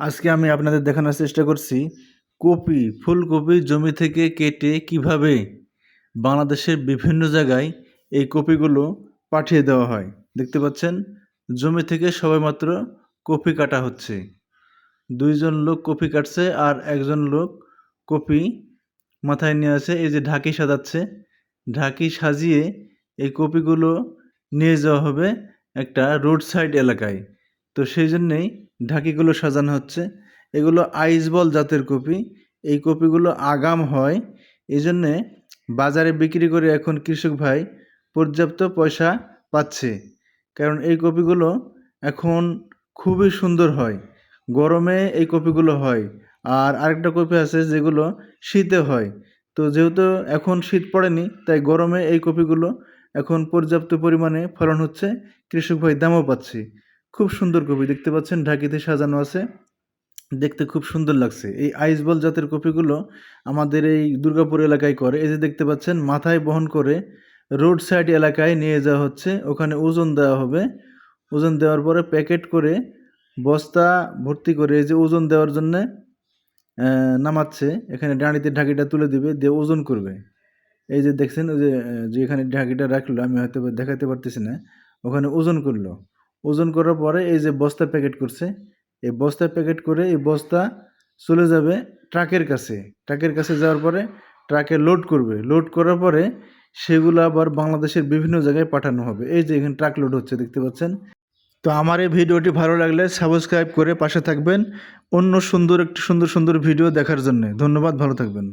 আজকে আমি আপনাদের দেখানোর চেষ্টা করছি কপি, ফুলকপি জমি থেকে কেটে কীভাবে বাংলাদেশের বিভিন্ন জায়গায় এই কপিগুলো পাঠিয়ে দেওয়া হয়। দেখতে পাচ্ছেন, জমি থেকে সবেমাত্র কপি কাটা হচ্ছে। দুইজন লোক কপি কাটছে আর একজন লোক কপি মাথায় নিয়ে আছে এই যে ঢাকি সাজাচ্ছে। ঢাকি সাজিয়ে এই কপিগুলো নিয়ে যাওয়া হবে একটা রোড সাইড এলাকায়। তো সেই জন্যেই ঢাকিগুলো সাজানো হচ্ছে। এগুলো আইসবল জাতের কপি। এই কপিগুলো আগাম হয়। এই জন্যে বাজারে বিক্রি করে এখন কৃষক ভাই পর্যাপ্ত পয়সা পাচ্ছে। কারণ এই কপিগুলো এখন খুবই সুন্দর হয়। গরমে এই কপিগুলো হয়। আর আরেকটা কপি আছে যেগুলো শীতে হয়। তো যেহেতু এখন শীত পড়েনি, তাই গরমে এই কপিগুলো এখন পর্যাপ্ত পরিমাণে ফলন হচ্ছে। কৃষক ভাই দামও পাচ্ছে। খুব সুন্দর কপি, দেখতে পাচ্ছেন? ঢাকিতে সাজানো আছে। দেখতে খুব সুন্দর লাগছে। এই আইসবল জাতের কপিগুলো আমাদের এই দুর্গাপুর এলাকায় করে। এই যে দেখতে পাচ্ছেন, মাথায় বহন করে রোড সাইড এলাকায় নিয়ে যাওয়া হচ্ছে। ওখানে ওজন দেওয়া হবে। ওজন দেওয়ার পরে প্যাকেট করে বস্তা ভর্তি করে এই যে ওজন দেওয়ার জন্যে নামাচ্ছে, এখানে ডাঁড়িতে ঢাকিটা তুলে দিবে, দিয়ে ওজন করবে। এই যে দেখছেন, ওই যে যে এখানে ঢাকিটা রাখল, আমি হয়তো দেখাতে পারতেছি না, ওখানে ওজন করল। ওজন করার পরে এই যে বস্তা প্যাকেট করছে, এই বস্তা প্যাকেট করে এই বস্তা চলে যাবে ট্রাকের কাছে। ট্রাকের কাছে যাওয়ার পরে ট্রাকে লোড করবে। লোড করার পরে সেগুলো আবার বাংলাদেশের বিভিন্ন জায়গায় পাঠানো হবে। এই যে এখানে ট্রাক লোড হচ্ছে, দেখতে পাচ্ছেন? তো আমার এই ভিডিওটি ভালো লাগলে সাবস্ক্রাইব করে পাশে থাকবেন। অন্য সুন্দর একটি সুন্দর সুন্দর ভিডিও দেখার জন্যে। ধন্যবাদ, ভালো থাকবেন।